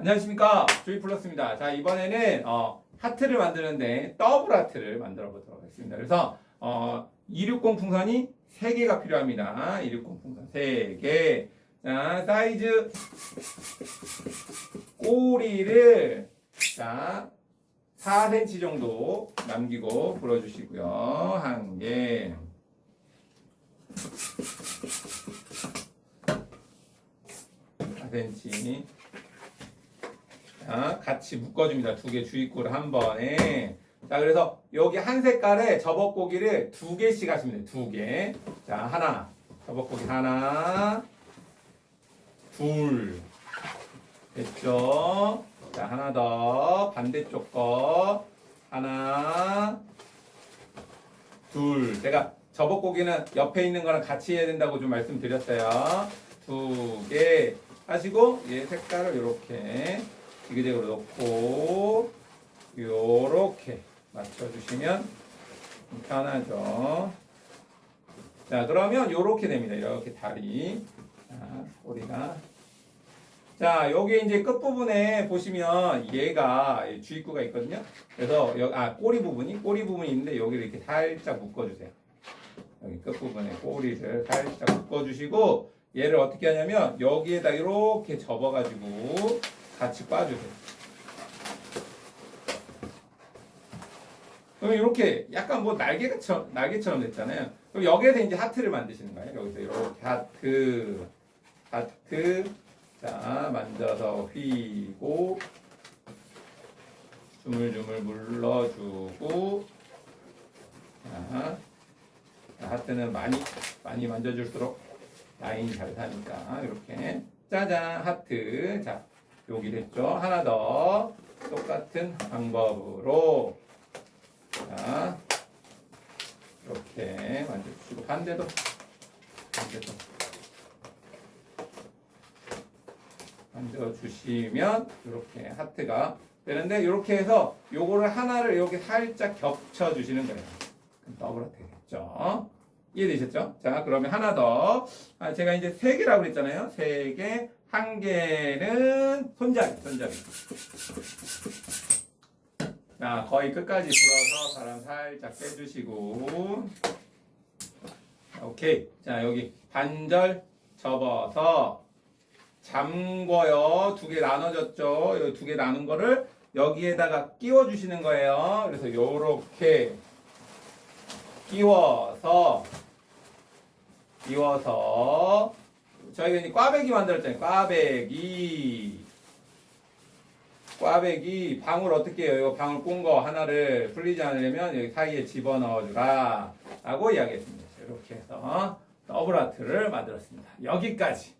안녕하십니까 조이 플러스입니다. 자 이번에는 어, 하트를 만드는데 더블 하트를 만들어 보도록 하겠습니다. 그래서 어, 260 풍선이 3개가 필요합니다. 260 풍선 3개. 자 사이즈 꼬리를 자 4cm 정도 남기고 불어주시고요. 한 개. cm. 자, 같이 묶어줍니다. 두 개 주입구를 한 번에. 자, 그래서 여기 한 색깔에 저벅고기를 두 개씩 하시면 돼요. 두 개. 자, 하나. 저벅고기 하나. 둘. 됐죠? 자, 하나 더. 반대쪽 거. 하나. 둘. 제가 저벅고기는 옆에 있는 거랑 같이 해야 된다고 좀 말씀드렸어요. 두 개. 하시고, 얘 색깔을 이렇게. 지그재그로 넣고 요렇게 맞춰주시면 편하죠. 자 그러면 요렇게 됩니다. 이렇게 다리 자, 꼬리가 자 여기 이제 끝 부분에 보시면 얘가 주입구가 있거든요. 그래서 여, 아 꼬리 부분이 꼬리 부분이 있는데 여기를 이렇게 살짝 묶어주세요. 여기 끝 부분에 꼬리를 살짝 묶어주시고 얘를 어떻게 하냐면 여기에다 이렇게 접어가지고 같이 빠주세요. 그럼 이렇게 약간 뭐 날개처럼 날개처럼 됐잖아요. 그럼 여기에서 이제 하트를 만드시는 거예요. 여기서 이렇게 하트, 하트. 자 만져서 휘고 주물주물 물러주고. 자, 하트는 많이 많이 만져줄수록 라인이 잘 사니까 이렇게 짜잔 하트. 자 여기 됐죠? 하나 더 똑같은 방법으로 자 이렇게 만져주시고 반대도 반대도 만져주시면 이렇게 하트가 되는데 이렇게 해서 요거를 하나를 이렇게 살짝 겹쳐 주시는 거예요. 더블 하트 되겠죠? 이해되셨죠? 자 그러면 하나 더 아, 제가 이제 세 개라고 그랬잖아요. 세 개. 한 개는 손잡이, 손잡이. 자, 거의 끝까지 불어서 바람 살짝 빼주시고. 자, 오케이. 자, 여기 반절 접어서 잠궈요. 두 개 나눠졌죠? 이 두 개 나눈 거를 여기에다가 끼워 주시는 거예요. 그래서 요렇게 끼워서 끼워서 저희가 이제 꽈배기 만들었잖아요. 꽈배기. 꽈배기 방울 어떻게 해요? 이거 방울 꼰 거 하나를 풀리지 않으려면 여기 사이에 집어넣어 주라 라고 이야기했습니다. 이렇게 해서 더블 아트를 만들었습니다. 여기까지.